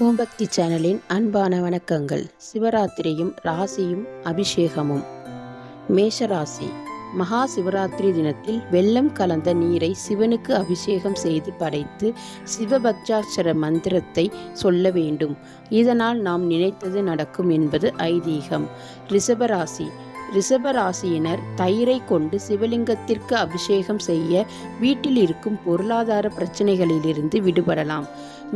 பூம்பக்தி சேனலின் அன்பான வணக்கங்கள். சிவராத்திரியும் ராசியும் அபிஷேகமும். மேஷராசி மகா சிவராத்திரி தினத்தில் வெள்ளம் கலந்த நீரை சிவனுக்கு அபிஷேகம் செய்து படைத்து சிவபக்ஜாட்சர மந்திரத்தை சொல்ல வேண்டும். இதனால் நாம் நினைத்தது நடக்கும் என்பது ஐதீகம். ரிஷபராசி ரிஷபராசியினர் தயிரை கொண்டு சிவலிங்கத்திற்கு அபிஷேகம் செய்ய வீட்டில் இருக்கும் பொருளாதார பிரச்சனைகளிலிருந்து விடுபடலாம்.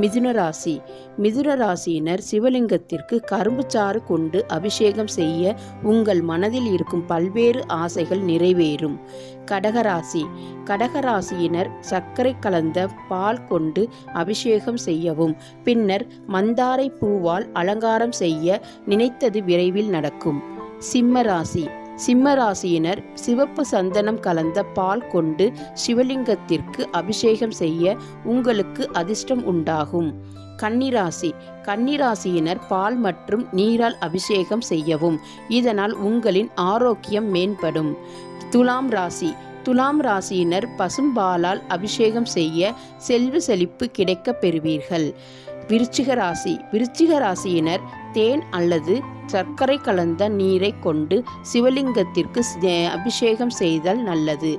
மிதுன ராசி. மிதுன ராசியினர் சிவலிங்கத்திற்கு கரும்புச்சாறு கொண்டு அபிஷேகம் செய்ய உங்கள் மனதில் இருக்கும் பல்வேறு ஆசைகள் நிறைவேறும். கடகராசி கடகராசியினர் சர்க்கரை கலந்த பால் கொண்டு அபிஷேகம் செய்யவும் பின்னர் மந்தாரை பூவால் அலங்காரம் செய்ய நினைத்தது விரைவில் நடக்கும். சிம்ம ராசி சிம்ம ராசியினர் சிவப்பு சந்தனம் கலந்த பால் கொண்டு சிவலிங்கத்திற்கு அபிஷேகம் செய்ய உங்களுக்கு அதிர்ஷ்டம் உண்டாகும். கன்னிராசி. கன்னிராசியினர் பால் மற்றும் நீரால் அபிஷேகம் செய்யவும். இதனால் உங்களின் ஆரோக்கியம் மேம்படும். துலாம் ராசி. துலாம் ராசியினர் பசும்பாலால் அபிஷேகம் செய்ய செல்வ செழிப்பு கிடைக்கப் பெறுவீர்கள். விருச்சிக ராசி. விருச்சிக ராசியினர் தேன் அல்லது சர்க்கரை கலந்த நீரை கொண்டு சிவலிங்கத்திற்கு அபிஷேகம் செய்தல் நல்லது.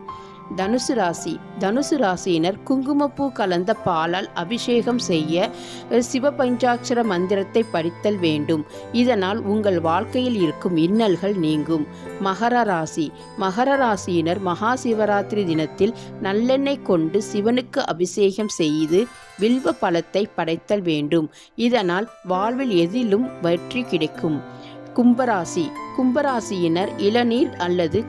தனுசு ராசி. தனுசு ராசியினர் குங்குமப்பூ கலந்த பாலால் அபிஷேகம் செய்ய சிவபஞ்சாட்சர மந்திரத்தை படித்தல் வேண்டும். இதனால் உங்கள் வாழ்க்கையில் இருக்கும் இன்னல்கள் நீங்கும். மகர ராசி. மகர ராசியினர் மகா சிவராத்திரி தினத்தில் நல்லெண்ணெய் கொண்டு சிவனுக்கு அபிஷேகம் செய்து வில்வ பழத்தை படைத்தல் வேண்டும். இதனால் வாழ்வில் எதிலும் வெற்றி கிடைக்கும். கும்பராசி. கும்பராசியினர் இளநீர் அல்லது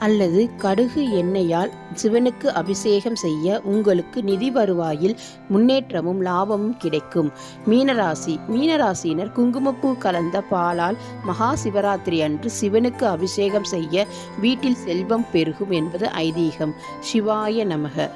அல்லது கடுகு எண்ணெயால் சிவனுக்கு அபிஷேகம் செய்ய உங்களுக்கு நிதி வருவாயில் முன்னேற்றமும் லாபமும் கிடைக்கும். மீனராசி மீனராசியினர் குங்குமப்பூ கலந்த பாலால் மகா சிவராத்திரி அன்று சிவனுக்கு அபிஷேகம் செய்ய வீட்டில் செல்வம் பெருகும் என்பது ஐதீகம். சிவாய நமக.